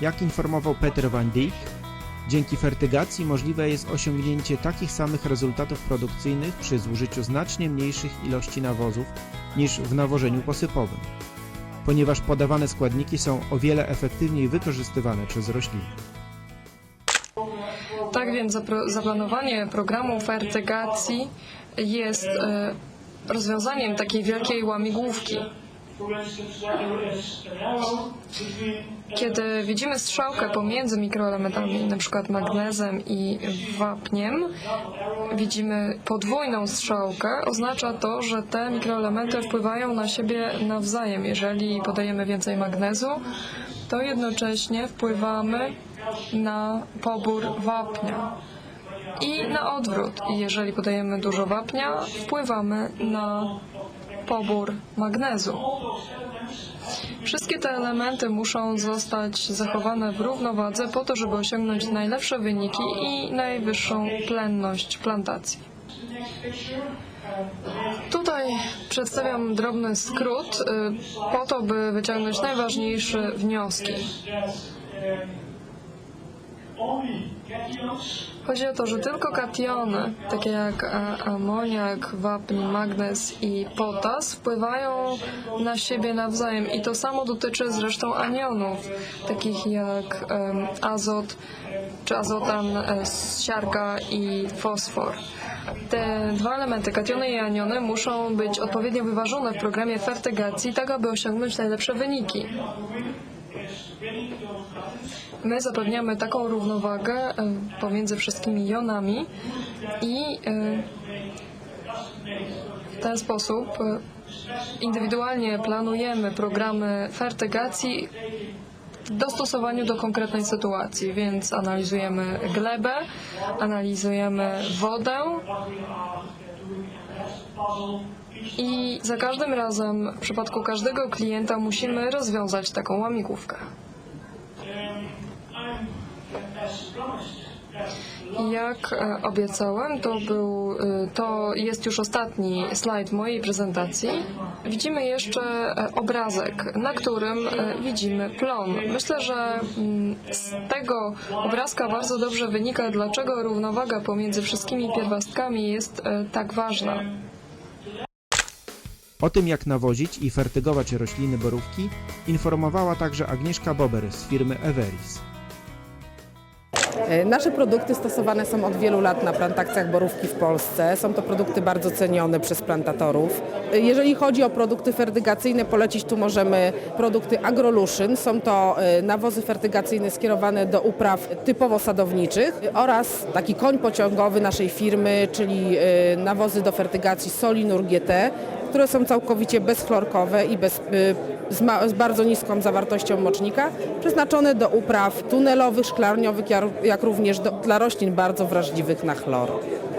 Jak informował Peter van Dijk, dzięki fertygacji możliwe jest osiągnięcie takich samych rezultatów produkcyjnych przy zużyciu znacznie mniejszych ilości nawozów niż w nawożeniu posypowym, ponieważ podawane składniki są o wiele efektywniej wykorzystywane przez rośliny. Tak więc zaplanowanie programu fertygacji jest e, rozwiązaniem takiej wielkiej łamigłówki. Kiedy widzimy strzałkę pomiędzy mikroelementami, np. magnezem i wapniem, widzimy podwójną strzałkę, oznacza to, że te mikroelementy wpływają na siebie nawzajem. Jeżeli podajemy więcej magnezu, to jednocześnie wpływamy na pobór wapnia. I na odwrót, jeżeli podajemy dużo wapnia, wpływamy na pobór magnezu. Wszystkie te elementy muszą zostać zachowane w równowadze po to, żeby osiągnąć najlepsze wyniki i najwyższą plenność plantacji. Tutaj przedstawiam drobny skrót y, po to, by wyciągnąć najważniejsze wnioski. Chodzi o to, że tylko kationy, takie jak e, amoniak, wapń, magnez i potas, wpływają na siebie nawzajem. I to samo dotyczy zresztą anionów, takich jak azot czy azotan, e, siarka i fosfor. Te dwa elementy, kationy i aniony, muszą być odpowiednio wyważone w programie fertygacji, tak aby osiągnąć najlepsze wyniki. My zapewniamy taką równowagę e, pomiędzy wszystkimi jonami i e, w ten sposób e, indywidualnie planujemy programy fertygacji w dostosowaniu do konkretnej sytuacji, więc analizujemy glebę, analizujemy wodę i za każdym razem w przypadku każdego klienta musimy rozwiązać taką łamigłówkę. Jak e, obiecałem, to, był, e, to jest już ostatni slajd mojej prezentacji. Widzimy jeszcze e, obrazek, na którym widzimy plon. Myślę, że mm, z tego obrazka bardzo dobrze wynika, dlaczego równowaga pomiędzy wszystkimi pierwiastkami jest tak ważna. O tym, jak nawozić i fertygować rośliny borówki, informowała także Agnieszka Bober z firmy Everis. E, Nasze produkty stosowane są od wielu lat na plantacjach borówki w Polsce. Są to produkty bardzo cenione przez plantatorów. E, Jeżeli chodzi o produkty fertygacyjne, polecić tu możemy produkty Agrolution. Są to e, nawozy fertygacyjne skierowane do upraw typowo sadowniczych oraz taki koń pociągowy naszej firmy, czyli nawozy do fertygacji Solinur GT, które są całkowicie bezchlorkowe i bez, y, z, ma, z bardzo niską zawartością mocznika, przeznaczone do upraw tunelowych, szklarniowych, jak, jak również do, dla roślin bardzo wrażliwych na chlor.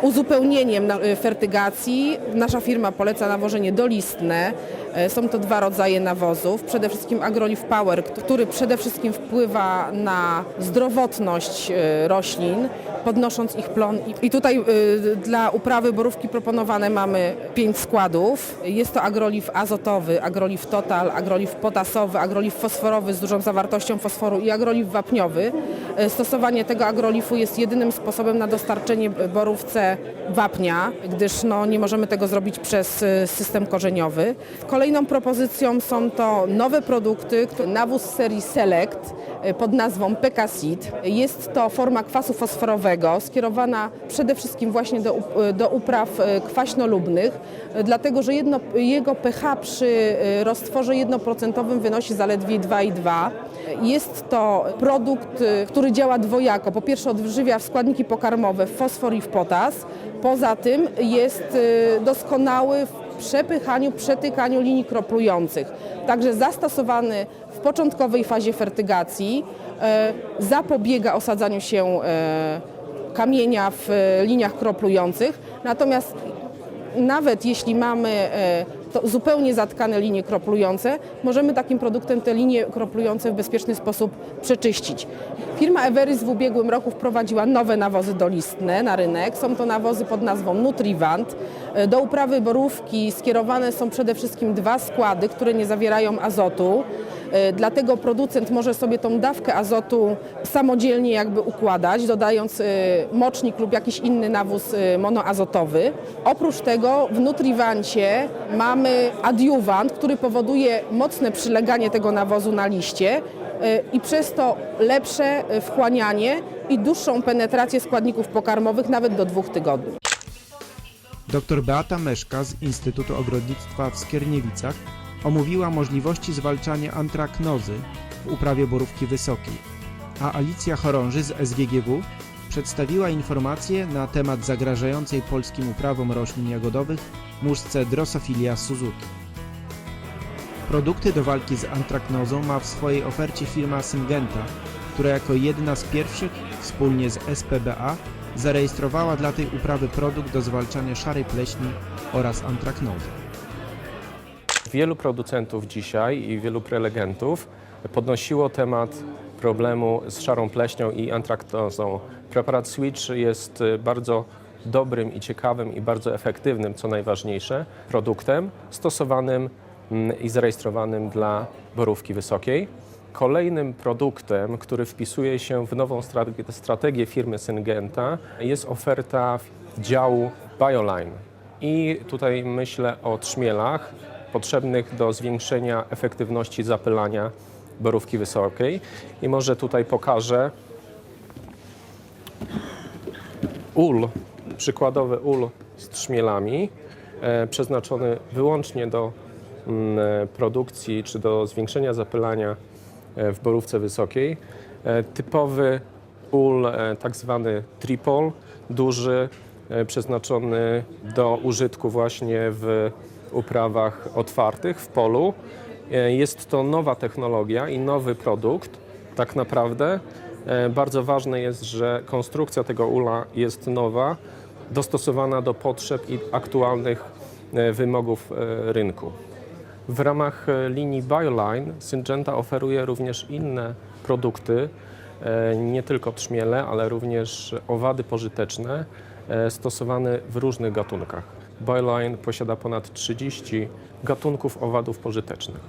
Uzupełnieniem y, fertygacji nasza firma poleca nawożenie dolistne. E, Są to dwa rodzaje nawozów. Przede wszystkim Agroliv Power, który przede wszystkim wpływa na zdrowotność e, roślin, podnosząc ich plon. I- tutaj y, dla uprawy borówki proponowane mamy pięć składów. Jest to agroliw azotowy, agroliw total, agroliw potasowy, agroliw fosforowy z dużą zawartością fosforu i agroliw wapniowy. E, Stosowanie tego agrolifu jest jedynym sposobem na dostarczenie borówce wapnia, gdyż no, nie możemy tego zrobić przez y, system korzeniowy. Kolejną propozycją są to nowe produkty, nawóz serii Select y, pod nazwą Pekasid. Jest to forma kwasu fosforowego skierowana przede wszystkim właśnie do, do upraw kwaśnolubnych, dlatego że jedno, jego pH przy roztworze jednoprocentowym wynosi zaledwie 2,2. Jest to produkt, y, działa dwojako. Po pierwsze odżywia w składniki pokarmowe w fosfor i w potas. Poza tym jest y, doskonały w przepychaniu, przetykaniu linii kroplujących. Także zastosowany w początkowej fazie fertygacji e, zapobiega osadzaniu się e, kamienia w liniach kroplujących. Natomiast nawet jeśli mamy to zupełnie zatkane linie kroplujące, możemy takim produktem te linie kroplujące w bezpieczny sposób przeczyścić. Firma Everis w ubiegłym roku wprowadziła nowe nawozy dolistne na rynek. Są to nawozy pod nazwą Nutrivant. Do uprawy borówki skierowane są przede wszystkim dwa składy, które nie zawierają azotu. E, Dlatego producent może sobie tą dawkę azotu samodzielnie jakby układać, dodając e, mocznik lub jakiś inny nawóz e, monoazotowy. Oprócz tego w Nutrivancie mamy adiuwant, który powoduje mocne przyleganie tego nawozu na liście i przez to lepsze wchłanianie i dłuższą penetrację składników pokarmowych nawet do dwóch tygodni. Dr Beata Meszka z Instytutu Ogrodnictwa w Skierniewicach omówiła możliwości zwalczania antraknozy w uprawie borówki wysokiej, a Alicja Chorąży z SGGW przedstawiła informacje na temat zagrażającej polskim uprawom roślin jagodowych muszce Drosophila Suzuki. Produkty do walki z antraknozą ma w swojej ofercie firma Syngenta, która jako jedna z pierwszych wspólnie z SPBA zarejestrowała dla tej uprawy produkt do zwalczania szarej pleśni oraz antraknozy. Wielu producentów dzisiaj i wielu prelegentów podnosiło temat problemu z szarą pleśnią i antraktozą. Preparat Switch jest y, bardzo dobrym i ciekawym i bardzo efektywnym, co najważniejsze, produktem stosowanym mm, i zarejestrowanym dla borówki wysokiej. Kolejnym produktem, który wpisuje się w nową strategię, strategię firmy Syngenta jest oferta działu BioLine. I tutaj myślę o trzmielach potrzebnych do zwiększenia efektywności zapylania borówki wysokiej. I może tutaj pokażę ul, przykładowy ul z trzmielami, e, przeznaczony wyłącznie do mm, e, produkcji czy do zwiększenia zapylania e, w borówce wysokiej. Typowy ul, tak zwany tripol, duży, przeznaczony do użytku właśnie w uprawach otwartych w polu. E, Jest to nowa technologia i nowy produkt, tak naprawdę. E, Bardzo ważne jest, że konstrukcja tego ula jest nowa, dostosowana do potrzeb i aktualnych e, wymogów e, rynku. W ramach e, linii BioLine Syngenta oferuje również inne produkty, e, nie tylko trzmiele, ale również owady pożyteczne e, stosowane w różnych gatunkach. BioLine posiada ponad 30 gatunków owadów pożytecznych.